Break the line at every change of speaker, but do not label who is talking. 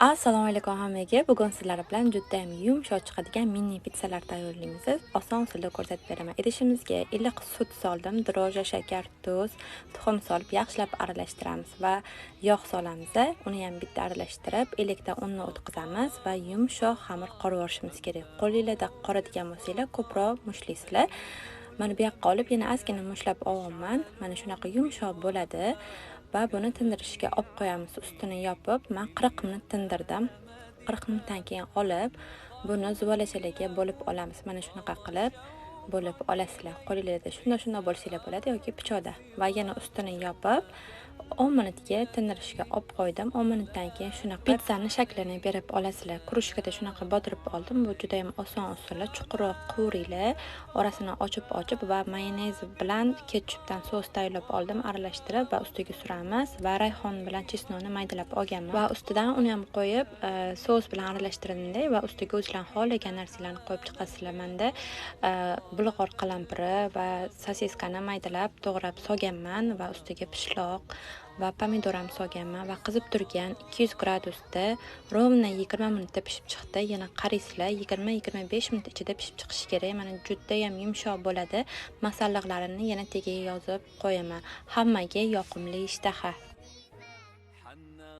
assalomu alaykum hammaga. Bugun sizlar bilan judayam yumshoq chiqadigan mini pitsalar tayyorlaymiz. Oson usulda ko'rsatib beraman. Idishimizga iliq sut soldim dro'ja shakar tuz tuxum solib yaxshilab aralashtiramiz va yog' solamiz. Uni ham bitta aralashtirib elakdan unni o'tkazamiz va yumshoq xamir qorib olishimiz kerak. Qo'linglarda qoradigan bo'lsanglar ko'proq mushlaysizlar mana bu yoqqa olib yana ozgina mushlab olyapman mana shunaqa yumshoq bo'ladi. Va buni tindirishga olib qo'yamiz. Ustini yopib man qirq minut tindirdim. Qirq minutdan keyin olib buni zuvalachalarga bo'lib olamiz. Mana shunaqa qilib bo'lib olasizlar. Qo'linglarda shundoq shundoq bo'lsanglar bo'ladi yoki pichoqda. Va yana ustini yopib o'n minutga tindirishga olib qo'ydim. o'n minutdan keyin shunaqa pitssani shaklini berib olasizlar. Krujkada shunaqa botirib oldim. Bu juda yam oson usul chuqurroq quvringlar orasini ochib ochib va mayonez bilan ketchupdan sos tayyorlab oldim. Aralashtirib va ustiga suramiz va rayhon bilan chesnoni maydalab olganman. Va ustidan uni ham qo'yib e, sos bilan aralashtirdimda va ustiga o'zinglar xohlagan narsalarni qo'yib chiqasizlar. Manda e, bulg'or qalampiri va sosiskani maydalab to'g'rab solganman va ustiga pishloq va pomidoram solganman va qizib turgan 200 gradusda ровно 20 minutda pishib chiqdi. Yana qaraysizlar 20-25 minut ichida pishib chiqishi kerak. Mana judayam yumshoq bo'ladi. Masalliqlarini yana tagiga yozib qo'yaman. Hammaga yoqimli ishtaha.